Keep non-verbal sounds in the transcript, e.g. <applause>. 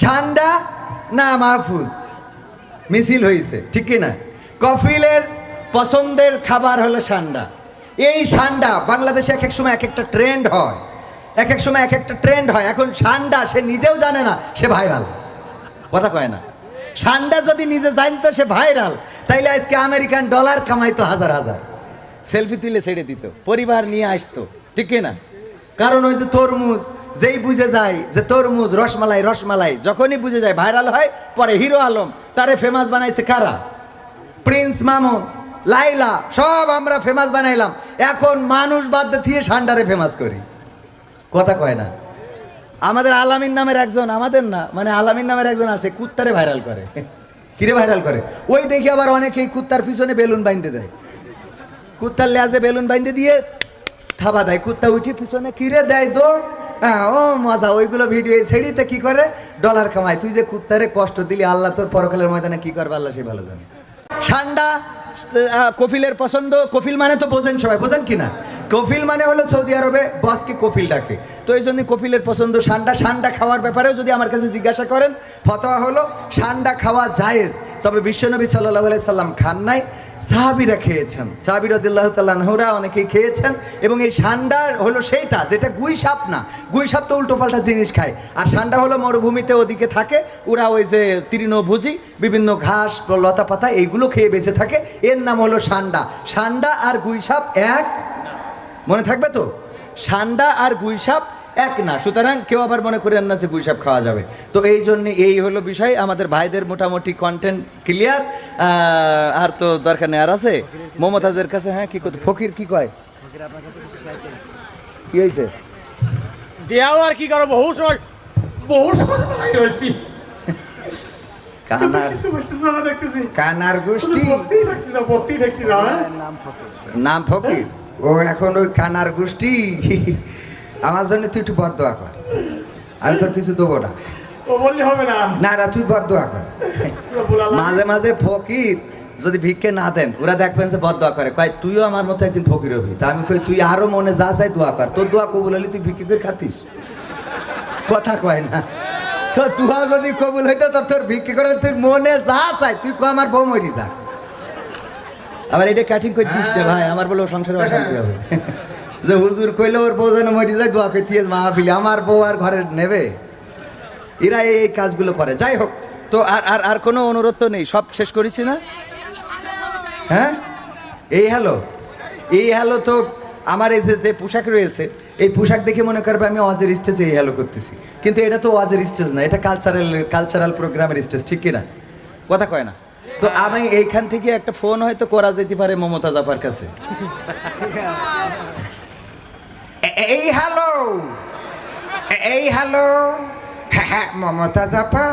সান্ডা না মাহফুজ? মিছিল হয়েছে ঠিক কি না? কফিলের পছন্দের খাবার হলো সান্ডা। এই সান্ডা বাংলাদেশে এক এক সময় এক একটা ট্রেন্ড হয়। এক এক সময় এক একটা ট্রেন্ড হয়। এখন সান্ডা সে নিজেও জানে না, সে ভাইরাল। কথা কয় না? সান্ডা যদি নিজে জানতো, সে ভাইরাল। তাইলে আজকে আমেরিকান ডলার কামাইতো হাজার হাজার। সেলফি তুলে ছেড়ে দিত। পরিবার নিয়ে আসতো, ঠিক না? কারণ ওই যে তরমুজ যেই বুঝে যায় যে তরমুজ রসমালাই রসমালাই, যখনই বুঝে যায় ভাইরাল হয়, পরে হিরো আলম, তারে ফেমাস বানাইছে কারা? প্রিন্স মামুন লাইলা, সব আমরা ফেমাস বানাইলাম। এখন মানুষ বাদ দিয়ে সান্ডারে ফেমাস করি। কথা কয় না। আমাদের আলামিন নামের একজন, আমাদের না মানে আলামিন নামের একজন আছে, কুত্তারে ভাইরাল করে। <laughs> কিরে ভাইরাল করে? ওই দেখি আবার অনেকেই কুত্তার পিছনে বেলুন বাইন্ধে দেয়। কুত্তার লেজে বেলুন বাইন্ধে দিয়ে থাবা দেয়। কুত্তা উঠে পিছনে, কিরে দেয় দৌড়? হ্যাঁ ও মজা, ওইগুলো ভিডিও ছেড়িতে কি করে? ডলার কামায়। তুই যে কুত্তারে কষ্ট দিলি, আল্লাহ তোর পরকালের ময়দানে কি করবে, আল্লাহ সেই ভালো জানে। ঠান্ডা কফিলের পছন্দ, কফিল মানে তো বোঝেন সবাই, বোঝেন কি না? কফিল মানে হলো সৌদি আরবে বসকে কফিল ডাকে। তো এই জন্য কফিলের পছন্দ সান্ডা। সান্ডা খাওয়ার ব্যাপারেও যদি আমার কাছে জিজ্ঞাসা করেন, ফতোয়া হলো, সান্ডা খাওয়া জায়েজ। তবে বিশ্বনবী সাল্লাহ সাল্লাম খান নাই। সাহাবিরা খেয়েছেন। সাহাবির রদিল্লাহ তাল্লাহরা অনেকেই খেয়েছেন এবং এই সান্ডা হলো সেইটা, যেটা গুই সাপ না। গুই সাপ তো উল্টো পাল্টা জিনিস খায়। আর সান্ডা হলো মরুভূমিতে ওদিকে থাকে, ওরা ওই যে তৃণভোজী, বিভিন্ন ঘাস, লতা পাতা এইগুলো খেয়ে বেঁচে থাকে। এর নাম হলো সান্ডা। সান্ডা আর গুই সাপ এক? মনে থাকবে তো? সান্ডা আর গুই সাপ এক না সুতরাং কেউ আবার মনে করেন না যে গুই সাপ খাওয়া যাবে। তো এই জন্যে এই হলো বিষয় আমাদের ভাইদের মোটামুটি কন্টেন্ট ক্লিয়ার আর তো দরকার নেই আর আছে? মমতাজের কাছে হ্যাঁ কি করতে ফকির কি কয়? কি হয়েছে? দেয়াও আর কি করো বহু সময় বহু সময় তো কানার গোষ্ঠী? হ্যাঁ? নাম ফকির? ও এখন ওই কানার গোষ্ঠী। আমার জন্য তুই একটু বদ দোয়া কর। আমি তোর কিছু দেবো না। হবে না? না না তুই বদ দোয়া কর। মাঝে মাঝে ফকির যদি ভিক্ষে না দেন ওরা দেখবেন যে বদ দোয়া করে। কয় তুইও আমার মতো একদিন ফকির হবি। তা আমি কই তুই আরও মনে যা চাই দোয়া কর। তোর দোয়া কবুল হলে তুই ভিক্ষে করে খাতিস। কথা কয় না। তো তুয়া যদি কবুল হইতো তো তোর ভিক্ষে করে তুই মনে যা চাই। তুই কো আমার বউ মরি যা আবার এটা কাটিং করে দিস রে ভাই। আমার বলে সংসারে অশান্তি হবে। যে হুজুর কইলে ওর বউ যেন মরি যায়, দোয়া কইতে মাহফিলে আমার বউ আর ঘরে নেবে। এরা এই কাজগুলো করে। যাই হোক, তো আর আর আর কোনো অনুরোধ তো নেই? সব শেষ করেছি না? হ্যাঁ? এই হ্যালো? এই হ্যালো তো আমার এই যে পোশাক রয়েছে, এই পোশাক দেখে মনে করবে আমি ওয়াজের স্টেজে এই হ্যালো করতেছি। কিন্তু এটা তো ওয়াজের স্টেজ না, এটা কালচারাল কালচারাল প্রোগ্রামের স্টেজ ঠিক কি না? কথা কয় না। তো আমি এইখান থেকে একটা ফোন হয়তো করা যেতে পারে মমতা জাফার কাছে। <laughs> এই হ্যালো এই হ্যালো হ্যাঁ মমতা জাপা।